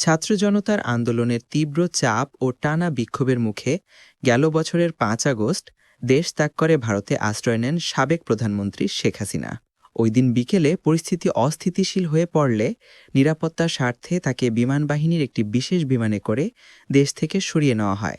ছাত্র জনতার আন্দোলনের তীব্র চাপ ও টানা বিক্ষোভের মুখে গেল বছরের পাঁচ আগস্ট দেশ ত্যাগ করে ভারতে আশ্রয় নেন সাবেক প্রধানমন্ত্রী শেখ হাসিনা। ওই দিন বিকেলে পরিস্থিতি অস্থিতিশীল হয়ে পড়লে নিরাপত্তার স্বার্থে তাকে বিমান বাহিনীর একটি বিশেষ বিমানে করে দেশ থেকে সরিয়ে নেওয়া হয়।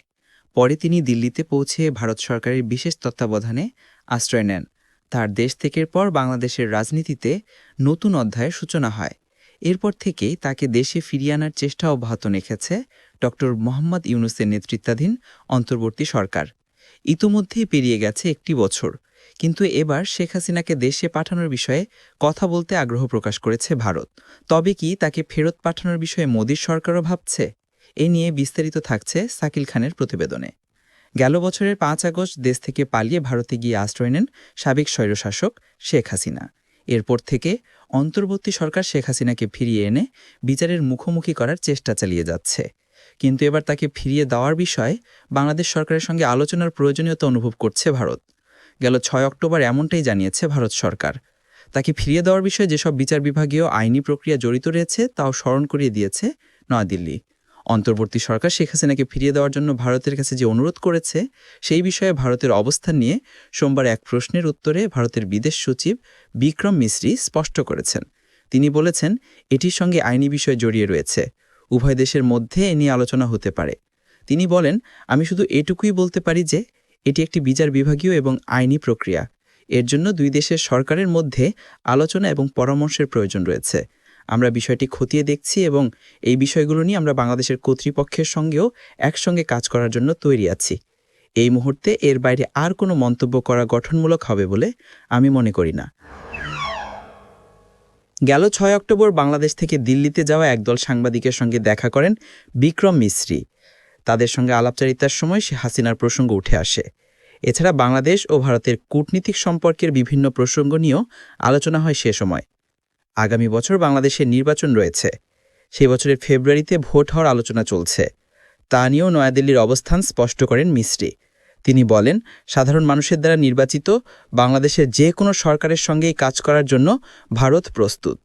পরে তিনি দিল্লিতে পৌঁছে ভারত সরকারের বিশেষ তত্ত্বাবধানে আশ্রয় নেন। তার দেশ থেকের পর বাংলাদেশের রাজনীতিতে নতুন অধ্যায়ের সূচনা হয়। এরপর থেকেই তাকে দেশে ফিরিয়ে আনার চেষ্টা অব্যাহত রেখেছে ড মোহাম্মদ ইউনুসের নেতৃত্বাধীন অন্তর্বর্তী সরকার। ইতোমধ্যেই পেরিয়ে গেছে একটি বছর। কিন্তু এবার শেখ হাসিনাকে দেশে পাঠানোর বিষয়ে কথা বলতে আগ্রহ প্রকাশ করেছে ভারত। তবে কি তাকে ফেরত পাঠানোর বিষয়ে মোদীর সরকারও ভাবছে? এ নিয়ে বিস্তারিত থাকছে সাকিল খানের প্রতিবেদনে। গেল বছরের পাঁচ আগস্ট দেশ থেকে পালিয়ে ভারতে গিয়ে আশ্রয় নেন সাবেক স্বৈরশাসক শেখ হাসিনা। এরপর থেকে অন্তর্বর্তী সরকার শেখ হাসিনাকে ফিরিয়ে এনে বিচারের মুখোমুখি করার চেষ্টা চালিয়ে যাচ্ছে। কিন্তু এবার তাকে ফিরিয়ে দেওয়ার বিষয়ে বাংলাদেশ সরকারের সঙ্গে আলোচনার প্রয়োজনীয়তা অনুভব করছে ভারত। গেল ছয় অক্টোবর এমনটাই জানিয়েছে ভারত সরকার। তাকে ফিরিয়ে দেওয়ার বিষয়ে যেসব বিচার বিভাগীয় আইনি প্রক্রিয়া জড়িত রয়েছে, তাও স্মরণ করিয়ে দিয়েছে নয়াদিল্লি। অন্তর্বর্তী সরকার শেখ হাসিনাকে ফিরিয়ে দেওয়ার জন্য ভারতের কাছে যে অনুরোধ করেছে, সেই বিষয়ে ভারতের অবস্থান নিয়ে সোমবার এক প্রশ্নের উত্তরে ভারতের বিদেশ সচিব বিক্রম মিশ্রি স্পষ্ট করেছেন। তিনি বলেছেন, এটির সঙ্গে আইনি বিষয় জড়িয়ে রয়েছে। উভয় দেশের মধ্যে এ নিয়ে আলোচনা হতে পারে। তিনি বলেন, আমি শুধু এটুকুই বলতে পারি যে, এটি একটি বিচার বিভাগীয় এবং আইনি প্রক্রিয়া। এর জন্য দুই দেশের সরকারের মধ্যে আলোচনা এবং পরামর্শের প্রয়োজন রয়েছে। আমরা বিষয়টি খতিয়ে দেখছি এবং এই বিষয়গুলো নিয়ে আমরা বাংলাদেশের কর্তৃপক্ষের সঙ্গেও একসঙ্গে কাজ করার জন্য তৈরি আছি। এই মুহূর্তে এর বাইরে আর কোনো মন্তব্য করা গঠনমূলক হবে বলে আমি মনে করি না। গেল ছয় অক্টোবর বাংলাদেশ থেকে দিল্লিতে যাওয়া একদল সাংবাদিকের সঙ্গে দেখা করেন বিক্রম মিশ্রি তাদের সঙ্গে আলাপচারিতার সময় সে হাসিনার প্রসঙ্গ উঠে আসে। এছাড়া বাংলাদেশ ও ভারতের কূটনীতিক সম্পর্কের বিভিন্ন প্রসঙ্গ নিয়েও আলোচনা হয় সে সময়। আগামী বছর বাংলাদেশের নির্বাচন রয়েছে। সেই বছরের ফেব্রুয়ারিতে ভোট হওয়ার আলোচনা চলছে। তা নিয়েও নয়াদিল্লির অবস্থান স্পষ্ট করেন মিশ্রি তিনি বলেন, সাধারণ মানুষের দ্বারা নির্বাচিত বাংলাদেশের যে কোনো সরকারের সঙ্গেই কাজ করার জন্য ভারত প্রস্তুত।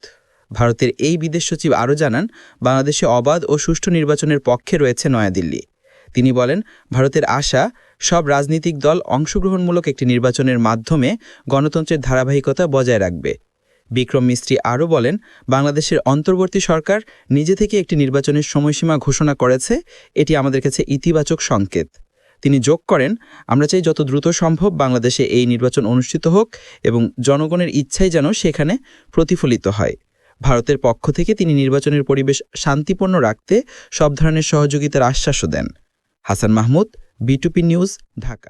ভারতের এই বিদেশ সচিব আরও জানান, বাংলাদেশে অবাধ ও সুষ্ঠু নির্বাচনের পক্ষে রয়েছে নয়াদিল্লি। তিনি বলেন, ভারতের আশা, সব রাজনৈতিক দল অংশগ্রহণমূলক একটি নির্বাচনের মাধ্যমে গণতন্ত্রের ধারাবাহিকতা বজায় রাখবে। বিক্রম মিস্ত্রি আরও বলেন, বাংলাদেশের অন্তর্বর্তী সরকার নিজে থেকে একটি নির্বাচনের সময়সীমা ঘোষণা করেছে, এটি আমাদের কাছে ইতিবাচক সংকেত। তিনি যোগ করেন, আমরা চাই যত দ্রুত সম্ভব বাংলাদেশে এই নির্বাচন অনুষ্ঠিত হোক এবং জনগণের ইচ্ছাই যেন সেখানে প্রতিফলিত হয়। ভারতের পক্ষ থেকে তিনি নির্বাচনের পরিবেশ শান্তিপূর্ণ রাখতে সব ধরনের সহযোগিতার আশ্বাসও দেন। হাসান মাহমুদ, বিটুপি নিউজ, ঢাকা।